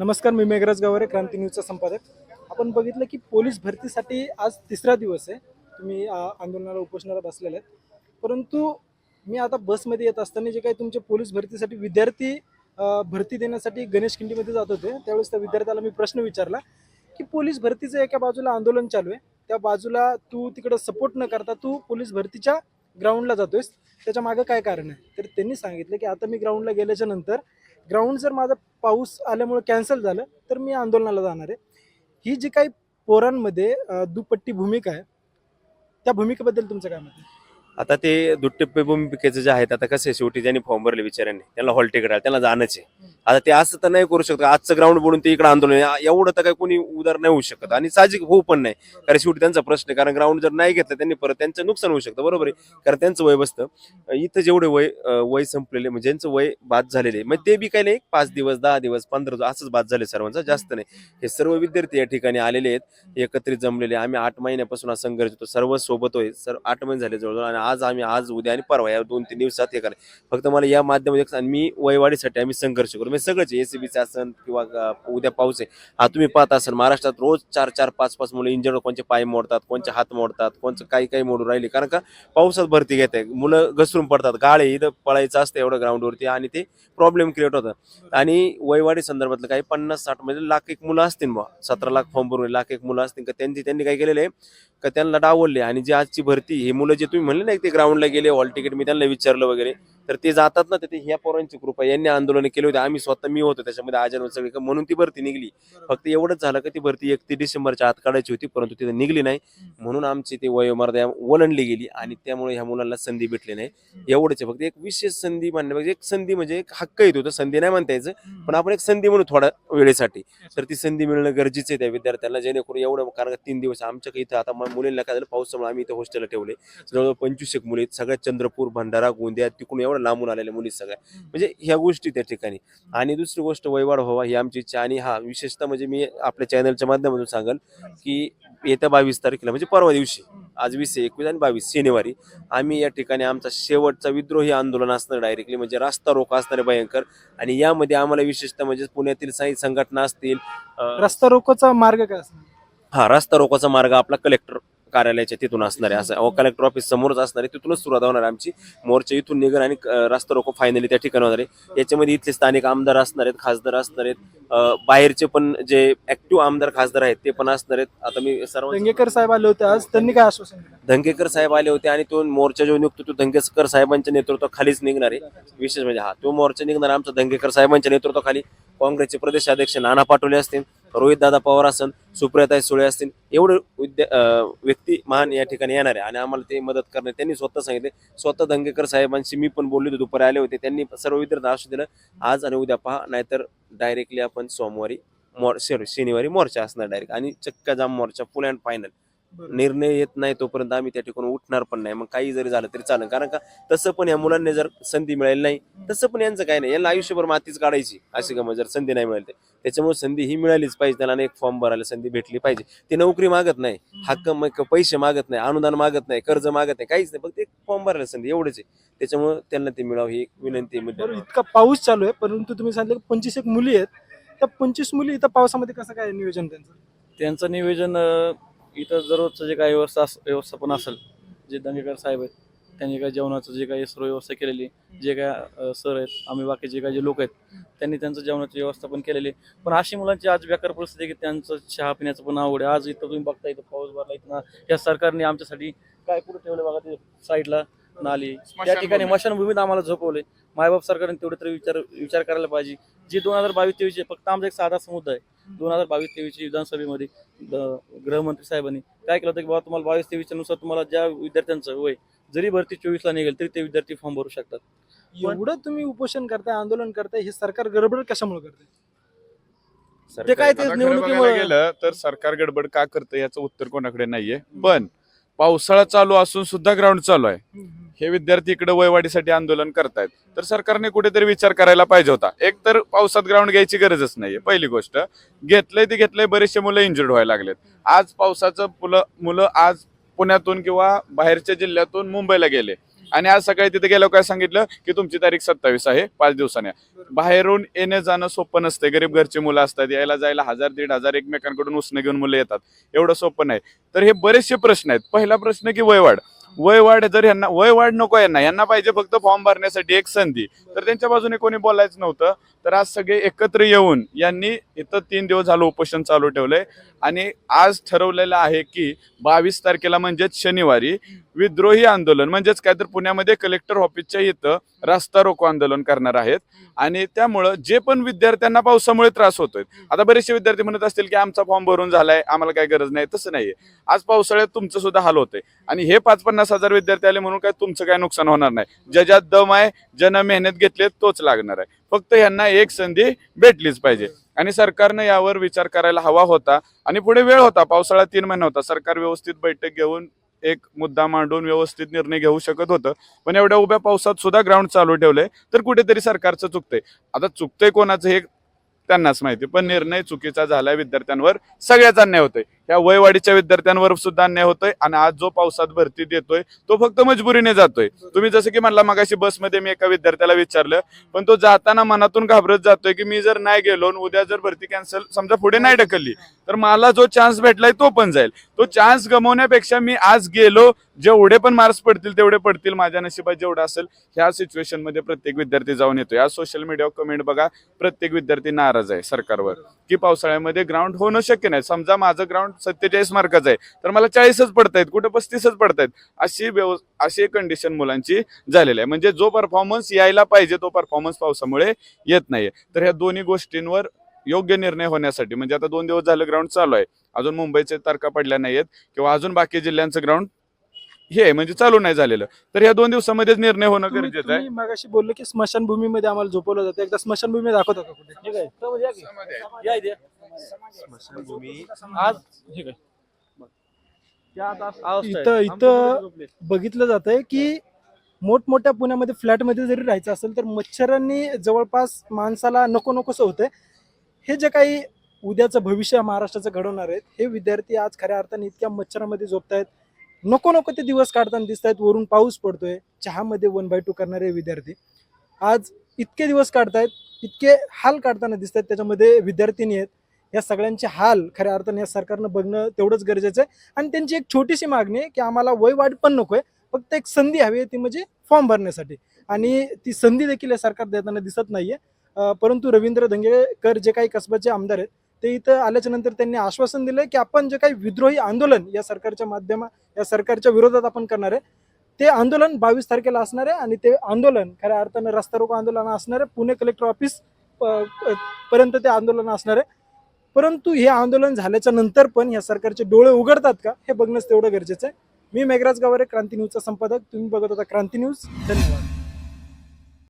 नमस्कार मी मेघराज गावरे क्रांती न्यूजचा संपादक. आपण बघितलं की पोलीस भरतीसाठी आज तिसरा दिवस आहे. तुम्ही आ, आंदोलनाला उपोषणाला बसलेले आहेत. परंतु मी आता बसमध्ये येत असताना जे काही तुमचे पोलीस भरतीसाठी विद्यार्थी भरती देण्यासाठी गणेश खिंडीमध्ये जात होते त्यावेळेस त्या विद्यार्थ्याला मी प्रश्न विचारला की पोलीस भरतीचं एका बाजूला आंदोलन चालू आहे. त्या बाजूला तू तिकडं सपोर्ट न करता तू पोलीस भरतीच्या ग्राउंडला जातोयस. त्याच्या मागं काय कारण आहे? तर त्यांनी सांगितलं की आता मी ग्राउंडला गेल्याच्यानंतर ग्राउंड जर माझा पाऊस आल्यामुळे कॅन्सल झालं तर मी आंदोलनाला जाणार आहे. ही जी काही पोरांमध्ये दुपट्टी भूमिका आहे त्या भूमिकेबद्दल तुमचं काय मत आहे? आता ते दुट्टप्पे भूमिकेचे जे आहेत आता कसे शेवटी ज्यांनी फॉर्म भरले बिचाऱ्यांनी. त्यांना हॉल तिकीट आलं त्यांना जाणंच आहे. आता ते असं तर नाही करू शकत. आजचं ग्राउंड बोलून ते इकडे आंदोलन एवढं तर काही कोणी उदार नाही होऊ शकत. आणि साहजिक होऊ पण नाही. कारण शेवटी त्यांचा प्रश्न आहे. कारण ग्राउंड जर नाही घेतलं त्यांनी परत त्यांचं नुकसान होऊ शकतं. बरोबर आहे? कारण त्यांचं वय बसतं. इथं जेवढे वय वय संपलेले म्हणजे ज्यांचं वय बाद झालेले मग ते बी काही नाही. पाच दिवस दहा दिवस पंधरा दिवस असंच बाद झाले सर्वांचा. जास्त नाही. हे सर्व विद्यार्थी या ठिकाणी आलेले आहेत. एकत्रित जमलेले. आम्ही आठ महिन्यापासून हा संघर्ष होतो. सर्व सोबत होय. सर आठ महिने झाले जवळजवळ. आणि आज आम्ही आज उद्या आणि परवा या दोन तीन दिवसात हे करा फक्त मला या माध्यमात आणि मी वयवाढीसाठी आम्ही संघर्ष करू. म्हणजे सगळंच एसीबीचे असन किंवा उद्या पाऊस आहे. हा तुम्ही पाहत असाल महाराष्ट्रात रोज चार चार पाच पाच मुलं इंजर्ड कोणचे पाय मोडतात कोणचे हात मोडतात कोणचं काही काही मोडून राहिले. कारण का पावसात भरती घेत आहे. मुलं घसरून पडतात. गाळे इथं पळायचं असतं एवढं ग्राउंडवरती आणि ते प्रॉब्लेम क्रिएट होतं. आणि वयवाढी संदर्भातलं काही पन्नास साठ म्हणजे लाख एक मुलं असतील बा सतरा लाख फॉर्म भरून लाख एक मुलं असतील. का त्यांची त्यांनी काय केलेलं आहे? का त्यांना डावलले आणि जी आजची भरती हे मुलं जे तुम्ही म्हणले ना ते ग्राउंडला गेले हॉल तिकीट मी त्यांना विचारलं वगैरे तर ते जातात ना तर ते ह्या पोरांची कृपा यांनी आंदोलन केले होते आम्ही स्वतः मी होतो त्याच्यामध्ये आजन सगळे म्हणून ती भरती निघली. फक्त एवढंच झालं का ती भरती एकतीस डिसेंबरच्या आत काढायची होती परंतु तिथे निघली नाही. म्हणून आमची ती वयोमर्यादा ओलांडली गेली आणि त्यामुळे ह्या मुलांना संधी भेटली नाही. एवढंच आहे फक्त एक विशेष संधी म्हणण्यापेक्षा एक संधी म्हणजे एक हक्क येतो तर संधी नाही म्हणता यायचं पण आपण एक संधी म्हणू थोड्या वेळेसाठी. तर ती संधी मिळणं गरजेचं आहे त्या विद्यार्थ्यांना जेणेकरून एवढं कारण तीन दिवस आमच्या इथं आता मुलींना काय झालं पावसामुळे आम्ही इथं हॉस्टेलला ठेवले. जवळजवळ पंचवीस एक मुली. सगळ्या चंद्रपूर भंडारा गोंदिया तिकडून एवढं लांबून आलेल्या मुली सगळ्या. म्हणजे ह्या गोष्टी त्या ठिकाणी. आणि दुसरी गोष्ट वयवाढ व्हावा ही आमची इच्छा आणि हा विशेषतः म्हणजे मी आपल्या चॅनलच्या माध्यमातून सांगाल की येत्या बावीस तारखेला म्हणजे परवा दिवशी आज वीस एकवीस आणि बावीस शनिवारी आम्ही या ठिकाणी आमचा शेवटचा विद्रोही आंदोलन असणार डायरेक्टली म्हणजे रास्ता रोका असणार भयंकर. आणि यामध्ये आम्हाला विशेषतः म्हणजे पुण्यातील काही संघटना असतील रस्ता रोकोचा मार्ग काय असणार? हा रस्ता रोकोचा मार्ग आपला कलेक्टर कार्यालयाच्या तिथून असणार आहे असं कलेक्टर ऑफिस समोरच असणार आहे तिथूनच सुरुवात होणार आहे आमची. मोर्चा इथून निघण आणि रस्ता रोको फायनली त्या ठिकाणी होणार आहे. याच्यामध्ये इथले स्थानिक आमदार असणार आहेत खासदार असणार आहेत. बाहेरचे पण जे ऍक्टिव्ह आमदार खासदार आहेत ते पण असणार आहेत. आता मी सर्व दंगेकर साहेब आले होते आज त्यांनी काय आश्वासन धंगेकर साहेब आले होते आणि तो मोर्चा जो निघतो तो धंगेकर साहेबांच्या नेतृत्वाखालीच निघणार आहे. विशेष म्हणजे हा तो मोर्चा निघणार आमचा धंगेकर साहेबांच्या नेतृत्वाखाली. काँग्रेसचे प्रदेश अध्यक्ष नाना पाटोले असतील रोहित दादा पवार असन सुप्रियाताई सुळे असतील एवढे विद्या व्यक्ती महान या ठिकाणी येणार आहे. आणि आम्हाला ते मदत करणे त्यांनी स्वतः सांगितले. स्वतः धंगेकर साहेबांशी मी पण बोलले होते दुपारी आले होते. त्यांनी सर्व विद्यार्थी आश्वासन दिलं आज आणि उद्या पहा नाहीतर डायरेक्टली आपण सोमवारी मोर शनिवारी मोर्चा असणार डायरेक्ट आणि चक्का जाम मोर्चा फुल अँड फायनल निर्णय येत नाही तोपर्यंत आम्ही त्या ठिकाणी उठणार पण नाही. मग काही जरी झालं तरी चालेल. कारण का तसं पण या मुलांना जर संधी मिळाली नाही तसं पण यांचं काही नाही. यांना आयुष्यभर मातीच काढायची. अशी गमत जर संधी नाही मिळाली. त्याच्यामुळे संधी ही मिळालीच पाहिजे. त्यांना एक फॉर्म भरायला संधी भेटली पाहिजे. ते नोकरी मागत नाही. हक्क मग पैसे मागत नाही. अनुदान मागत नाही. कर्ज मागत नाही. काहीच नाही. फक्त एक फॉर्म भरायला संधी एवढंच आहे. त्याच्यामुळे त्यांना ते मिळावं ही एक विनंती इतका पाऊस चालू आहे. परंतु तुम्ही सांगितलं की पंचवीस एक मुली आहेत. त्या पंचवीस मुली इथं पावसामध्ये कसं काय नियोजन त्यांचं? त्यांचं नियोजन इथं दररोजचं जे काही व्यवस्था अस- व्यवस्थापन असेल जे दंगेकर साहेब आहेत त्यांनी काही जेवणाचं जे काही सर्व व्यवस्था केलेली जे काय सर आहेत आम्ही बाकी जे काही जे लोक आहेत त्यांनी त्यांचं जेवणाची व्यवस्थापन केलेली. पण अशी मुलांची आज बेकार परिस्थिती आहे की त्यांचं चहा पिण्याचं पण आवड आहे. आज इथं तुम्ही बघता इथं पाऊस भरला इथं ना या सरकारने आमच्यासाठी काय कुठं ठेवलं बघा ते साईडला नाली. त्या ठिकाणी मशानभूमीत आम्हाला झोपवले मायबाप सरकारने तेवढे तरी विचार विचार करायला पाहिजे. जी दोन हजार बावीस तेवीसचे फक्त आमचा एक साधा समुदाय आहे. दोन हजार बावीस तेवीसची विधानसभेमध्ये द- गृहमंत्री साहेबांनी काय केलं होतं की बाबा तुम्हाला बावीस तेवीसच्या नुसार तुम्हाला ज्या विद्यार्थ्यांचं वय जरी भरती चोवीसला निघेल तरी ते विद्यार्थी फॉर्म भरू शकतात. एवढं तुम्ही उपोषण करताय आंदोलन करताय हे सरकार गडबड कशामुळे करते ते काय ते निवडणुकीमुळे गेलं तर सरकार गडबड का करतं याचं उत्तर कोणाकडे नाहीये. पण पावसाळा चालू असून सुद्धा ग्राउंड चालू आहे. हे विद्यार्थी इकडे वयवाढीसाठी आंदोलन करतायत. तर सरकारने कुठेतरी विचार करायला पाहिजे होता. एक तर पावसात ग्राउंड घ्यायची गरजच नाहीये. पहिली गोष्ट घेतलंय ते घेतलंय बरेचसे मुलं इंजर्ड व्हायला लागलेत. आज पावसाचं मुलं मुलं आज पुण्यातून किंवा बाहेरच्या जिल्ह्यातून मुंबईला गेले. आणि आज सकाळी तिथे गेल्यावर काय सांगितलं? की तुमची तारीख सत्तावीस आहे पाच दिवसाने. बाहेरून येणं जाणं सोपं नसते गरीब घरची मुलं असतात यायला जायला हजार दीड हजार एकमेकांकडून उसणं घेऊन मुलं येतात. एवढं सोपं नाही. तर हे बरेचसे प्रश्न आहेत. पहिला प्रश्न की वयवाढ. वय वाढ जर यांना वय वाढ नको यांना यांना पाहिजे फक्त फॉर्म भरण्यासाठी एक संधी. तर त्यांच्या बाजूने कोणी बोलायचं नव्हतं. तर आज सगळे एकत्र येऊन यांनी इथं तीन दिवस झालं उपोषण चालू ठेवलंय. आणि आज ठरवलेलं आहे की बावीस तारखेला म्हणजेच शनिवारी विद्रोही आंदोलन म्हणजेच काय तर पुण्यामध्ये कलेक्टर ऑफिसच्या इथं रास्ता रोको आंदोलन करणार आहेत. आणि त्यामुळं जे पण विद्यार्थ्यांना पावसामुळे त्रास होतोय आता बरेचसे विद्यार्थी म्हणत असतील की आमचा फॉर्म भरून झालाय आम्हाला काय गरज नाही तसं नाहीये. आज पावसाळ्यात तुमचं सुद्धा हाल होतंय. आणि हे पाच पन्नास हजार विद्यार्थी आले म्हणून काय तुमचं काय नुकसान होणार नाही. ज्याच्यात दम आहे ज्यांना मेहनत घेतली तोच लागणार आहे. फक्त यांना एक संधी भेटलीच पाहिजे. आणि सरकारनं यावर विचार करायला हवा होता आणि पुढे वेळ होता. पावसाळा तीन महिना होता. सरकार व्यवस्थित बैठक घेऊन एक मुद्दा मांडून व्यवस्थित निर्णय घेऊ शकत होतं. पण एवढ्या उभ्या पावसात सुद्धा ग्राउंड चालू ठेवलंय तर कुठेतरी सरकारचं चुकतंय. आता चुकतंय कोणाचं हे त्यांनाच माहिती पण निर्णय चुकीचा झालाय विद्यार्थ्यांवर. सगळ्याच अन्याय होतोय. या वयवाडीच्या विद्यार्थ्यांवर सुद्धा अन्याय होतोय आणि आज जो पावसात भरती देतोय तो फक्त मजबुरीने जातोय. तुम्ही जसं की म्हणला मगाशी बसमध्ये मी एका विद्यार्थ्याला विचारलं पण तो जाताना मनातून घाबरत जातोय की मी जर नाही गेलो आणि उद्या जर भरती कॅन्सल समजा पुढे नाही ढकलली तर मला जो चान्स भेटलाय तो पण जाईल. तो चान्स गमवण्यापेक्षा मी आज गेलो जेवढे पण मार्क्स पडतील तेवढे पडतील माझ्या नशिबात जेवढं असेल ह्या सिच्युएशनमध्ये प्रत्येक विद्यार्थी जाऊन येतो या सोशल मीडियावर कमेंट बघा प्रत्येक विद्यार्थी नाराज आहे सरकारवर. की पावसाळ्यामध्ये ग्राउंड होणं शक्य नाही. समजा माझं ग्राउंड सत्तेचाळीस मार्काचं आहे तर मला चाळीसच पडतायत कुठं पस्तीसच पडतायत अशी व्यव अशी कंडिशन मुलांची झालेली आहे. म्हणजे जो परफॉर्मन्स यायला पाहिजे तो परफॉर्मन्स पावसामुळे येत नाही तर ह्या दोन्ही गोष्टींवर योग्य निर्णय होण्यासाठी म्हणजे आता दोन दिवस झालं ग्राउंड चालू आहे. अजून मुंबईचे तारखा पडल्या नाहीयेत किंवा अजून बाकी जिल्ह्यांचं ग्राउंड हे आहे, म्हणजे चालू नाही झालेलं. तर ह्या दोन दिवसामध्येच निर्णय होणं तुम्ही गरजेचं आहे. तुम्ही मगाशी बोलले की स्मशानभूमीमध्ये आम्हाला झोपवलं जातं. एकदा स्मशानभूमी दाखवता का कुठे? ठीक आहे. या इथे. आज ठीक आहे आहे. इथं- इथं-. बघितलं जातंय की मोठमोठ्या पुण्यामध्ये फ्लॅटमध्ये जरी राहायचं असेल तर मच्छरांनी जवळपास माणसाला नको नकोसं होतंय. हे जे काही उद्याचं भविष्य महाराष्ट्राचं घडवणार आहेत हे विद्यार्थी आज खऱ्या अर्थाने इतक्या मच्छरामध्ये झोपतायत. नको नको ते दिवस काढताना दिसत आहेत वरून पाऊस पडतोय चहामध्ये वन बाय टू करणारे विद्यार्थी. आज इतके दिवस काढतायत इतके हाल काढताना दिसत आहेत त्याच्यामध्ये विद्यार्थिनी आहेत या सगळ्यांचे हाल खऱ्या अर्थाने या सरकारनं बघणं तेवढंच गरजेचं आहे. आणि त्यांची एक छोटीशी मागणी आहे की आम्हाला वय वाढ पण आहे फक्त एक संधी हवी आहे ती म्हणजे फॉर्म भरण्यासाठी. आणि ती संधी देखील या सरकार देताना दिसत नाहीये. आहे परंतु रवींद्र धंगेकर जे काही कसबाचे आमदार आहेत ते इथं आल्याच्यानंतर त्यांनी आश्वासन दिलं की आपण जे काही विद्रोही आंदोलन या सरकारच्या माध्यमा या सरकारच्या विरोधात आपण करणार आहे. ते आंदोलन बावीस तारखेला असणार आहे आणि ते आंदोलन खऱ्या अर्थानं रस्ता रोको आंदोलन असणार आहे. पुणे कलेक्टर ऑफिस प- पर्यंत ते आंदोलन असणार आहे. परंतु हे आंदोलन झाल्याच्यानंतर पण या सरकारचे डोळे उघडतात का? हे बघणंच तेवढं गरजेचं आहे. मी मेघराज गावरे क्रांती न्यूजचा संपादक. तुम्ही बघत होता क्रांती न्यूज. धन्यवाद.